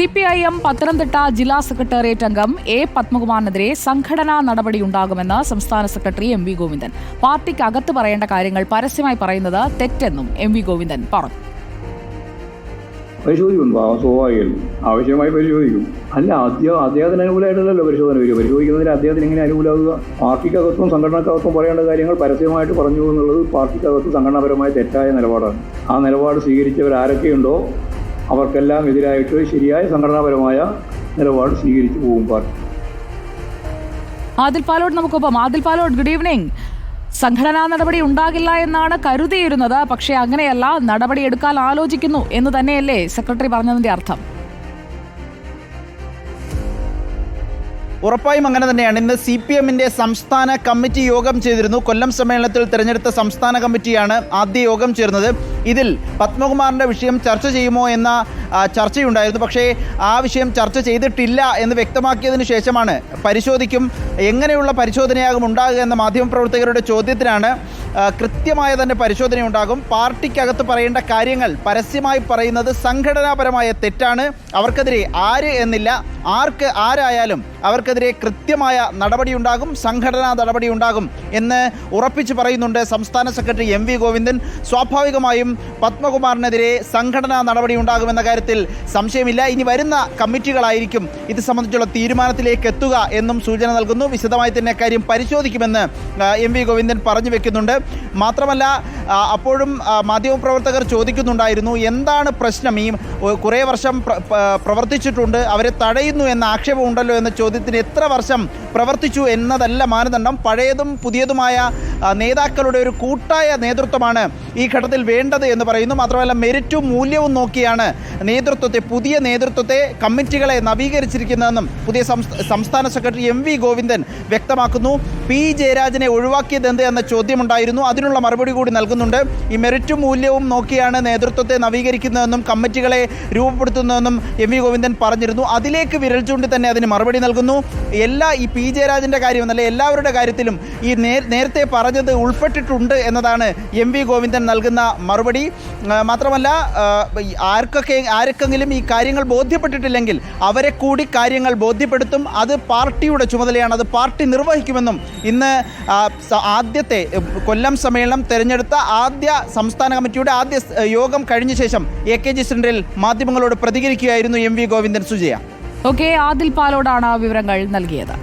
C P I M Pathanamthitta ജില്ലാ secretariat അംഗം A പത്മകുമാറിനെതിരെ സംഘടനാ നടപടിയുണ്ടാകുമെന്ന് സംസ്ഥാന സെക്രട്ടറി എം വി ഗോവിന്ദൻ. പാർട്ടിക്ക് അകത്ത് പറയേണ്ട കാര്യങ്ങൾ പരസ്യമായി പറയുന്നത് തെറ്റെന്നും എം വി ഗോവിന്ദൻ പറഞ്ഞു. പരിശോധിക്കും സ്വാഭാവികം. ആവശ്യമായി പരിശോധിക്കും. അല്ല അദ്ദേഹം അദ്ദേഹത്തിന് അനുകൂലമായിട്ടല്ലോ പരിശോധന വരിക. പരിശോധിക്കുന്നതിന് അദ്ദേഹത്തിന് എങ്ങനെ അനുകൂലമാകുക പാർട്ടിക്കകത്തും സംഘടനക്കകത്തും പറയേണ്ട കാര്യങ്ങൾ പരസ്യമായിട്ട് പറഞ്ഞു എന്നുള്ളത് പാർട്ടിക്കകത്ത് സംഘടനാപരമായ തെറ്റായ നിലപാടാണ്. ആ നിലപാട് സ്വീകരിച്ചവർ ആരൊക്കെയുണ്ടോ അവർക്കെല്ലാം എതിരായിട്ട് ശരിയായ സംഘടനാപരമായ നിലപാട് സ്വീകരിച്ചു പോകും പാർട്ടി. ആദിൽ പാലോട് നമുക്കൊപ്പം. ആദിൽ പാലോട് ഗുഡ് ഈവനിങ് സംഘടനാ നടപടി ഉണ്ടാകില്ല എന്നാണ് കരുതിയിരുന്നത്. പക്ഷേ അങ്ങനെയല്ല നടപടി എടുക്കാൻ ആലോചിക്കുന്നു എന്ന് തന്നെയല്ലേ സെക്രട്ടറി പറഞ്ഞതിന്റെ അർത്ഥം. ഉറപ്പായും അങ്ങനെ തന്നെയാണ്. ഇന്ന് സി പി എമ്മിന്റെ സംസ്ഥാന കമ്മിറ്റി യോഗം ചെയ്തിരുന്നു. കൊല്ലം സമ്മേളനത്തിൽ തിരഞ്ഞെടുത്ത സംസ്ഥാന കമ്മിറ്റിയാണ് ആദ്യ യോഗം ചേർന്നത്. ഇതിൽ പത്മകുമാറിന്റെ വിഷയം ചർച്ച ചെയ്യുമോ എന്ന ചർച്ചയുണ്ടായിരുന്നു. പക്ഷേ ആ വിഷയം ചർച്ച ചെയ്തിട്ടില്ല എന്ന് വ്യക്തമാക്കിയതിനു ശേഷമാണ് പരിശോധിക്കും എങ്ങനെയുള്ള പരിശോധനയാകും ഉണ്ടാകുക എന്ന മാധ്യമപ്രവർത്തകരുടെ ചോദ്യത്തിനാണ് കൃത്യമായ തന്നെ പരിശോധന ഉണ്ടാകും പാർട്ടിക്കകത്ത് പറയേണ്ട കാര്യങ്ങൾ പരസ്യമായി പറയുന്നത് സംഘടനാപരമായ തെറ്റാണ്. അവർക്കെതിരെ ആര് എന്നില്ല ആർക്ക് ആരായാലും അവർക്കെതിരെ കൃത്യമായ നടപടിയുണ്ടാകും സംഘടനാ നടപടിയുണ്ടാകും എന്ന് ഉറപ്പിച്ച് പറയുന്നുണ്ട് സംസ്ഥാന സെക്രട്ടറി എം വി ഗോവിന്ദൻ. സ്വാഭാവികമായും പത്മകുമാറിനെതിരെ സംഘടനാ നടപടി ഉണ്ടാകുമെന്ന കാര്യത്തിൽ സംശയമില്ല. ഇനി വരുന്ന കമ്മിറ്റികളായിരിക്കും ഇത് സംബന്ധിച്ചുള്ള തീരുമാനത്തിലേക്ക് എത്തുക എന്നും സൂചന നൽകുന്നു. വിശദമായി തന്നെ കാര്യം പരിശോധിക്കുമെന്ന് എം വി ഗോവിന്ദൻ പറഞ്ഞു വെക്കുന്നുണ്ട്. മാത്രമല്ല അപ്പോഴും മാധ്യമപ്രവർത്തകർ ചോദിക്കുന്നുണ്ടായിരുന്നു എന്താണ് പ്രശ്നം? ഈ കുറേ വർഷം പ്രവർത്തിച്ചിട്ടുണ്ട് അവരെ തടയുന്നു എന്ന ആക്ഷേപമുണ്ടല്ലോ എന്ന ചോദ്യത്തിന് എത്ര വർഷം പ്രവർത്തിച്ചു എന്നതല്ല മാനദണ്ഡം. പഴയതും പുതിയതുമായ നേതാക്കളുടെ ഒരു കൂട്ടായ നേതൃത്വമാണ് ഈ ഘട്ടത്തിൽ വേണ്ടത് എന്ന് പറയുന്നു. മാത്രമല്ല മെരിറ്റും മൂല്യവും നോക്കിയാണ് നേതൃത്വത്തെ പുതിയ നേതൃത്വത്തെ കമ്മിറ്റികളെ നവീകരിച്ചിരിക്കുന്നതെന്നും പുതിയ സംസ്ഥാന സെക്രട്ടറി എം വി ഗോവിന്ദൻ വ്യക്തമാക്കുന്നു. പി ജയരാജനെ ഒഴിവാക്കിയത് എന്ത് എന്ന ചോദ്യമുണ്ടായിരുന്നു. അതിനുള്ള മറുപടി കൂടി നൽകുന്നുണ്ട്. ഈ മെറിറ്റും മൂല്യവും നോക്കിയാണ് നേതൃത്വത്തെ നവീകരിക്കുന്നതെന്നും കമ്മിറ്റികളെ രൂപപ്പെടുത്തുന്നതെന്നും എം വി ഗോവിന്ദൻ പറഞ്ഞിരുന്നു. അതിലേക്ക് വിരൽ ചൂണ്ടി തന്നെ അതിന് മറുപടി നൽകുന്നു. എല്ലാ ഈ പി ജയരാജന്റെ കാര്യം എന്നല്ല എല്ലാവരുടെ കാര്യത്തിലും ഈ നേരത്തെ നേരത്തെ പറഞ്ഞത് ഉൾപ്പെട്ടിട്ടുണ്ട് എന്നതാണ് എം വി ഗോവിന്ദൻ നൽകുന്ന മറുപടി. മാത്രമല്ല ആർക്കൊക്കെ ആർക്കെങ്കിലും ഈ കാര്യങ്ങൾ ബോധ്യപ്പെട്ടിട്ടില്ലെങ്കിൽ അവരെ കൂടി കാര്യങ്ങൾ ബോധ്യപ്പെടുത്തും. അത് പാർട്ടിയുടെ ചുമതലയാണ് അത് പാർട്ടി നിർവഹിക്കുമെന്നും ഇന്ന് ആദ്യത്തെ കൊല്ലം സമ്മേളനം തെരഞ്ഞെടുത്ത ആദ്യ സംസ്ഥാന കമ്മിറ്റിയുടെ ആദ്യ യോഗം കഴിഞ്ഞ ശേഷം എ കെ ജി സെന്ററിൽ മാധ്യമങ്ങളോട് പ്രതികരിക്കുകയായിരുന്നു M V Govindan Sujaya. Okay Adil പാലോടാണ് വിവരങ്ങൾ നൽകിയത്.